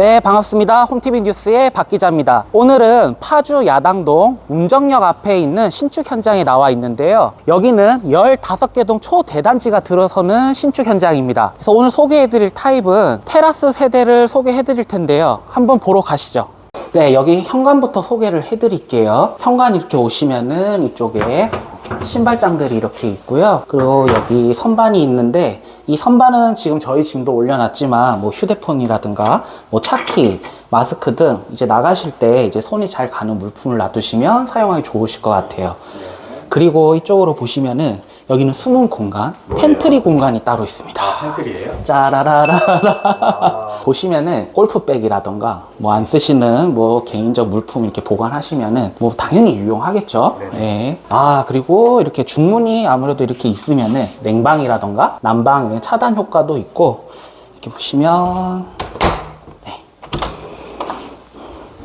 네, 반갑습니다. 홈티비 뉴스의 박 기자입니다. 오늘은 파주 야당동 운정역 앞에 있는 신축 현장에 나와 있는데요. 여기는 15개 동 초대단지가 들어서는 신축 현장입니다. 그래서 오늘 소개해드릴 타입은 테라스 세대를 소개해드릴 텐데요. 한번 보러 가시죠. 네, 여기 현관부터 소개를 해드릴게요. 현관 이렇게 오시면은 이쪽에 신발장들이 이렇게 있고요. 그리고 여기 선반이 있는데 이 선반은 지금 저희 짐도 올려놨지만 뭐 휴대폰이라든가 뭐 차키, 마스크 등 이제 나가실 때 이제 손이 잘 가는 물품을 놔두시면 사용하기 좋으실 것 같아요. 그리고 이쪽으로 보시면은 여기는 숨은 공간, 팬트리 공간이 따로 있습니다. 펜슬이에요? 짜라라라라. 보시면은 골프백이라던가 뭐 안 쓰시는 뭐 개인적 물품 이렇게 보관하시면은 뭐 당연히 유용하겠죠. 예. 아, 그리고 이렇게 중문이 아무래도 이렇게 있으면은 냉방이라던가 난방 차단 효과도 있고 이렇게 보시면 네.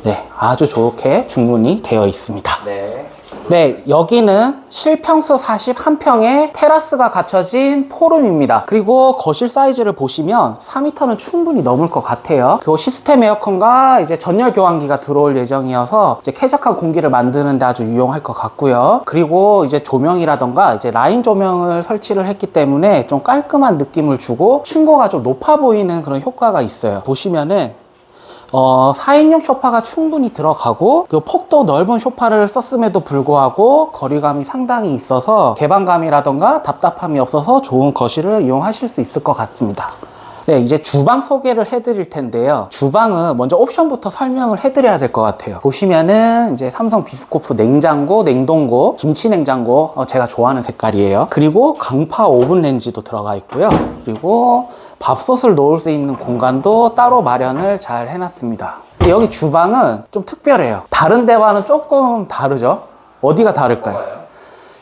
네, 아주 좋게 중문이 되어 있습니다. 네. 네, 여기는 실평수 41평에 테라스가 갖춰진 포룸입니다. 그리고 거실 사이즈를 보시면 4m는 충분히 넘을 것 같아요. 그리고 시스템 에어컨과 이제 전열 교환기가 들어올 예정이어서 이제 쾌적한 공기를 만드는데 아주 유용할 것 같고요. 그리고 이제 조명이라던가 이제 라인 조명을 설치를 했기 때문에 좀 깔끔한 느낌을 주고 층고가 좀 높아 보이는 그런 효과가 있어요. 보시면은 어, 4인용 소파가 충분히 들어가고 그 폭도 넓은 소파를 썼음에도 불구하고 거리감이 상당히 있어서 개방감이라던가 답답함이 없어서 좋은 거실을 이용하실 수 있을 것 같습니다. 네, 이제 주방 소개를 해드릴 텐데요. 주방은 먼저 옵션부터 설명을 해드려야 될 것 같아요. 보시면은 이제 삼성 비스코프 냉장고, 냉동고, 김치 냉장고, 어, 제가 좋아하는 색깔이에요. 그리고 강파 오븐 렌지도 들어가 있고요. 그리고 밥솥을 놓을 수 있는 공간도 따로 마련을 잘 해놨습니다. 여기 주방은 좀 특별해요. 다른 데와는 조금 다르죠? 어디가 다를까요?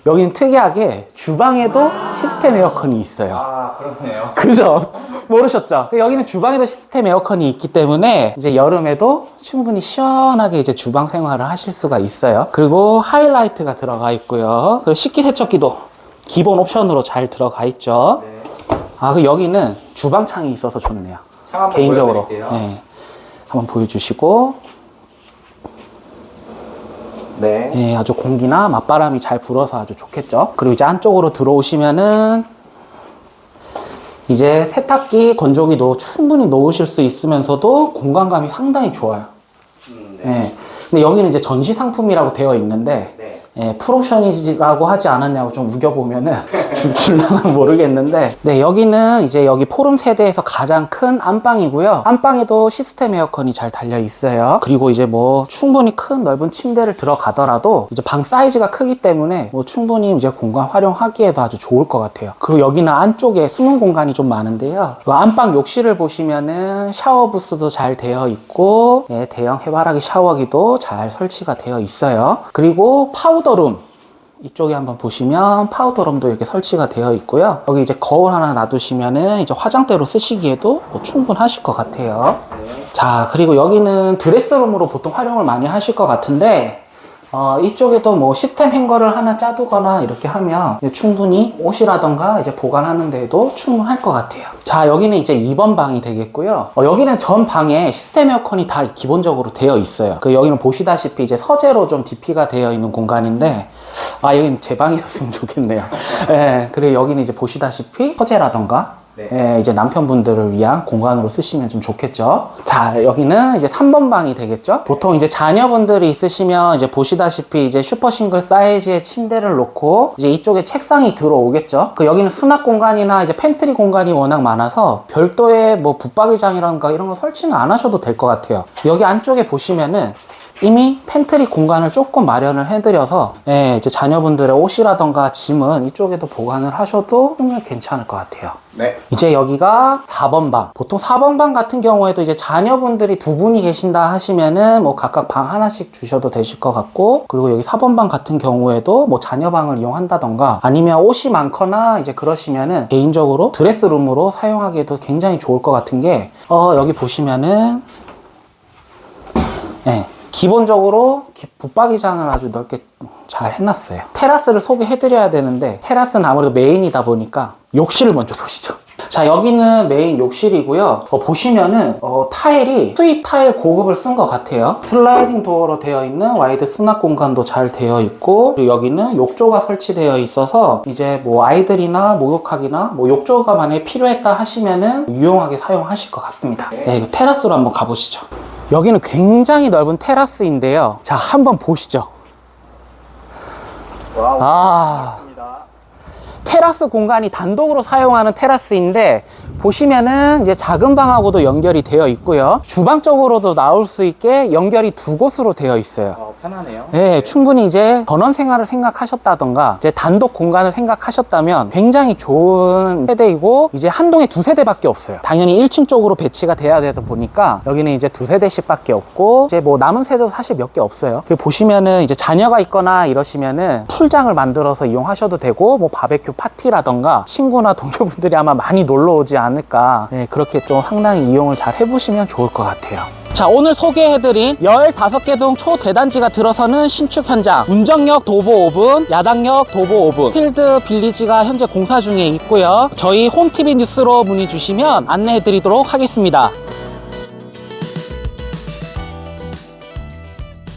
여기는 특이하게 주방에도 시스템 에어컨이 있어요. 아, 그렇네요. 그죠? 모르셨죠? 여기는 주방에도 시스템 에어컨이 있기 때문에 이제 여름에도 충분히 시원하게 이제 주방 생활을 하실 수가 있어요. 그리고 하이라이트가 들어가 있고요. 그리고 식기세척기도 기본 옵션으로 잘 들어가 있죠. 네. 아, 그 여기는 주방 창이 있어서 좋네요. 창 한번 개인적으로. 보여드릴게요. 네. 한번 보여주시고, 네. 예, 아주 공기나 맞바람이 잘 불어서 아주 좋겠죠. 그리고 이제 안쪽으로 들어오시면은 이제 세탁기, 건조기도 충분히 놓으실 수 있으면서도 공간감이 상당히 좋아요. 음, 예. 근데 여기는 이제 전시 상품이라고 되어 있는데 네. 예, 풀옵션이라고 하지 않았냐고 좀 우겨보면은 줄- 줄라나 모르겠는데. 네 여기는 이제 여기 포름 세대에서 가장 큰 안방이고요. 안방에도 시스템 에어컨이 잘 달려 있어요. 그리고 이제 뭐 충분히 큰 넓은 침대를 들어가더라도 이제 방 사이즈가 크기 때문에 뭐 충분히 이제 공간 활용하기에도 아주 좋을 것 같아요. 그리고 여기는 안쪽에 숨은 공간이 좀 많은데요. 그 안방 욕실을 보시면은 샤워 부스도 잘 되어 있고 예, 대형 해바라기 샤워기도 잘 설치가 되어 있어요. 그리고 파우 더룸 이쪽에 한번 보시면 파우더룸도 이렇게 설치가 되어 있고요. 여기 이제 거울 하나 놔두시면은 이제 화장대로 쓰시기에도 뭐 충분하실 것 같아요. 자, 그리고 여기는 드레스룸으로 보통 활용을 많이 하실 것 같은데, 어, 이쪽에도 뭐 시스템 행거를 하나 짜두거나 이렇게 하면 충분히 옷이라던가 이제 보관하는 데에도 충분할 것 같아요. 자, 여기는 이제 2번 방이 되겠고요. 어, 여기는 전 방에 시스템 에어컨이 다 기본적으로 되어 있어요. 그 여기는 보시다시피 이제 서재로 좀 DP가 되어 있는 공간인데, 아, 여기는 제 방이었으면 좋겠네요. 예, 그리고 여기는 이제 보시다시피 서재라던가 네. 예, 이제 남편분들을 위한 공간으로 쓰시면 좀 좋겠죠. 자, 여기는 이제 3번 방이 되겠죠. 보통 이제 자녀분들이 있으시면 이제 보시다시피 이제 슈퍼 싱글 사이즈의 침대를 놓고 이제 이쪽에 책상이 들어오겠죠. 그 여기는 수납 공간이나 이제 팬트리 공간이 워낙 많아서 별도의 뭐 붙박이장이라든가 이런 거 설치는 안 하셔도 될 것 같아요. 여기 안쪽에 보시면은 이미 팬트리 공간을 조금 마련을 해드려서 예, 이제 자녀분들의 옷이라던가 짐은 이쪽에도 보관을 하셔도 괜찮을 것 같아요. 네. 이제 여기가 4번 방. 보통 4번 방 같은 경우에도 이제 자녀분들이 두 분이 계신다 하시면은 뭐 각각 방 하나씩 주셔도 되실 것 같고, 그리고 여기 4번 방 같은 경우에도 뭐 자녀 방을 이용한다던가 아니면 옷이 많거나 이제 그러시면은 개인적으로 드레스룸으로 사용하기에도 굉장히 좋을 것 같은 게, 어, 여기 보시면은, 예. 기본적으로 기- 붙박이장을 아주 넓게 잘 해놨어요. 테라스를 소개해 드려야 되는데 테라스는 아무래도 메인이다 보니까 욕실을 먼저 보시죠. 자, 여기는 메인 욕실이고요. 어, 보시면은 어, 타일이 수입 타일 고급을 쓴 것 같아요. 슬라이딩 도어로 되어 있는 와이드 수납 공간도 잘 되어 있고 그리고 여기는 욕조가 설치되어 있어서 이제 뭐 아이들이나 목욕하기나 뭐 욕조가 만약에 필요했다 하시면은 유용하게 사용하실 것 같습니다. 네, 테라스로 한번 가보시죠. 여기는 굉장히 넓은 테라스인데요. 자, 한번 보시죠. 와우. 아. 맞습니다. 테라스 공간이 단독으로 사용하는 테라스인데 보시면은 이제 작은 방하고도 연결이 되어 있고요. 주방 쪽으로도 나올 수 있게 연결이 두 곳으로 되어 있어요. 어, 편하네요. 네, 충분히 이제 전원 생활을 생각하셨다던가 이제 단독 공간을 생각하셨다면 굉장히 좋은 세대이고 이제 한 동에 두 세대밖에 없어요. 당연히 1층 쪽으로 배치가 돼야 되다 보니까 여기는 이제 두 세대씩밖에 없고 이제 뭐 남은 세대도 사실 몇 개 없어요. 그리고 보시면은 이제 자녀가 있거나 이러시면은 풀장을 만들어서 이용하셔도 되고 뭐 바베큐 파티라던가 친구나 동료분들이 아마 많이 놀러 오지 않을까. 네, 그렇게 좀 상당히 이용을 잘 해보시면 좋을 것 같아요. 자 오늘 소개해드린 15개 동 초대단지가 들어서는 신축 현장. 운정역 도보 5분 야당역 도보 5분 필드 빌리지가 현재 공사 중에 있고요. 저희 홈TV 뉴스로 문의 주시면 안내해 드리도록 하겠습니다